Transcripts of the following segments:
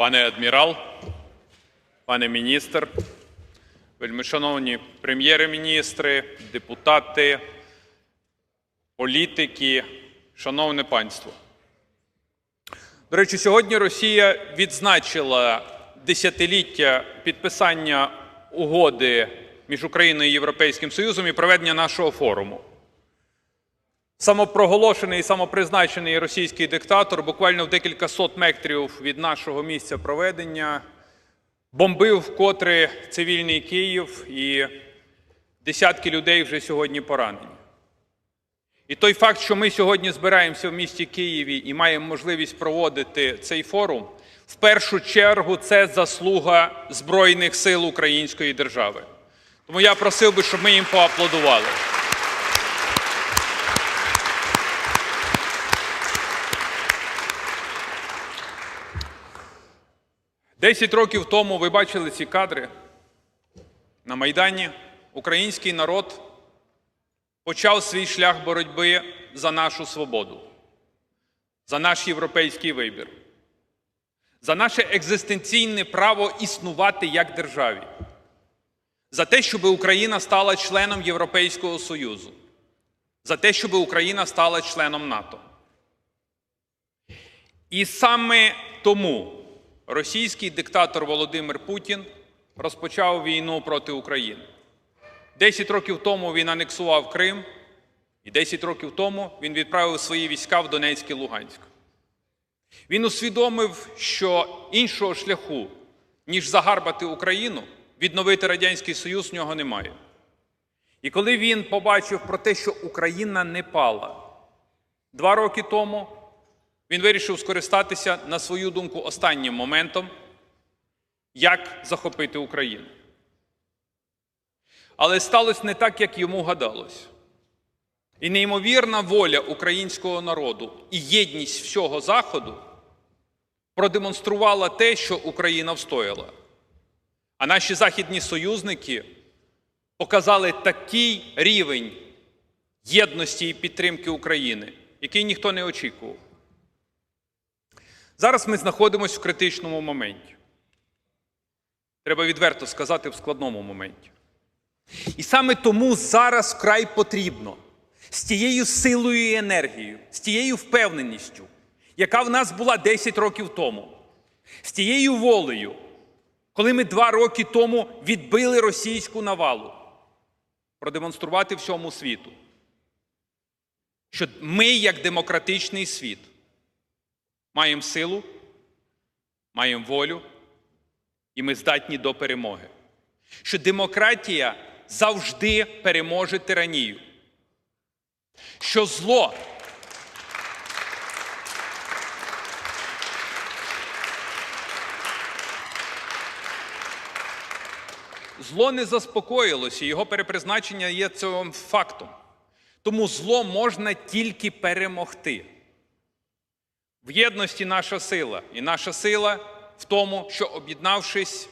Пане адмірал, пане міністр, вельмишановні прем'єри-міністри, депутати, політики, шановне панство. До речі, сьогодні Росія відзначила десятиліття підписання угоди між Україною і Європейським Союзом і проведення нашого форуму. Самопроголошений і самопризначений російський диктатор буквально в декілька сот метрів від нашого місця проведення бомбив вкотре цивільний Київ і десятки людей вже сьогодні поранені. І той факт, що ми сьогодні збираємося в місті Києві і маємо можливість проводити цей форум, в першу чергу це заслуга Збройних сил Української держави. Тому я просив би, щоб ми їм поаплодували. Десять років тому ви бачили ці кадри на Майдані. Український народ почав свій шлях боротьби за нашу свободу, за наш європейський вибір, за наше екзистенційне право існувати як державі, за те, щоб Україна стала членом Європейського Союзу, за те, щоб Україна стала членом НАТО. І саме тому російський диктатор Володимир Путін розпочав війну проти України. Десять років тому він анексував Крим, і 10 років тому він відправив свої війська в Донецьк і Луганськ. Він усвідомив, що іншого шляху, ніж загарбати Україну, відновити Радянський Союз в нього немає. І коли він побачив про те, що Україна не пала два роки тому, він вирішив скористатися, на свою думку, останнім моментом, як захопити Україну. Але сталося не так, як йому гадалось. І неймовірна воля українського народу і єдність всього Заходу продемонструвала те, що Україна встояла. А наші західні союзники показали такий рівень єдності і підтримки України, який ніхто не очікував. Зараз ми знаходимося в критичному моменті. Треба відверто сказати, в складному моменті. І саме тому зараз вкрай потрібно з тією силою і енергією, з тією впевненістю, яка в нас була 10 років тому, з тією волею, коли ми два роки тому відбили російську навалу, продемонструвати всьому світу, що ми, як демократичний світ, маємо силу, маємо волю, і ми здатні до перемоги. Що демократія завжди переможе тиранію. Що зло зло не заспокоїлося, його перепризначення є цим фактом. Тому зло можна тільки перемогти. В єдності наша сила. І наша сила в тому, що об'єднавшись,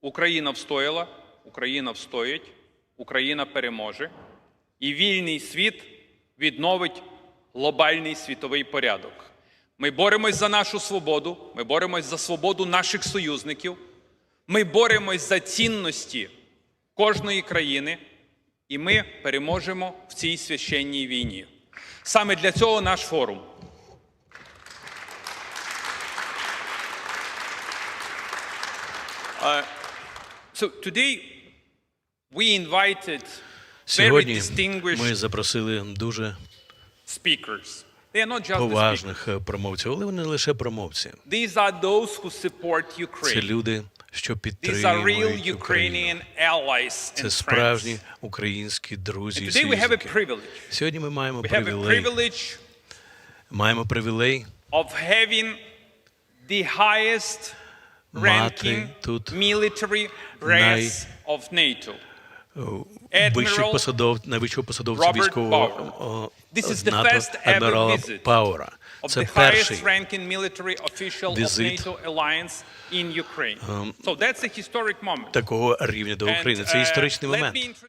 Україна встояла, Україна встоїть, Україна переможе, і вільний світ відновить глобальний світовий порядок. Ми боремось за нашу свободу, ми боремось за свободу наших союзників, ми боремось за цінності кожної країни, і ми переможемо в цій священній війні. Саме для цього наш форум. Сьогодні ми запросили дуже speakers. They are not just the поважних е, промовців, але вони не лише промовці. Це люди, що підтримують Україну. Це справжні українські друзі і союзники. Сьогодні ми маємо привілей. Маємо привілей of having the highest Мати тут military ranks of NATO. вищих Admiral посадов, найвищого посадовця військового НАТО, адмірала Пауера. Це перший візит, такого рівня до України. Це uh, історичний момент.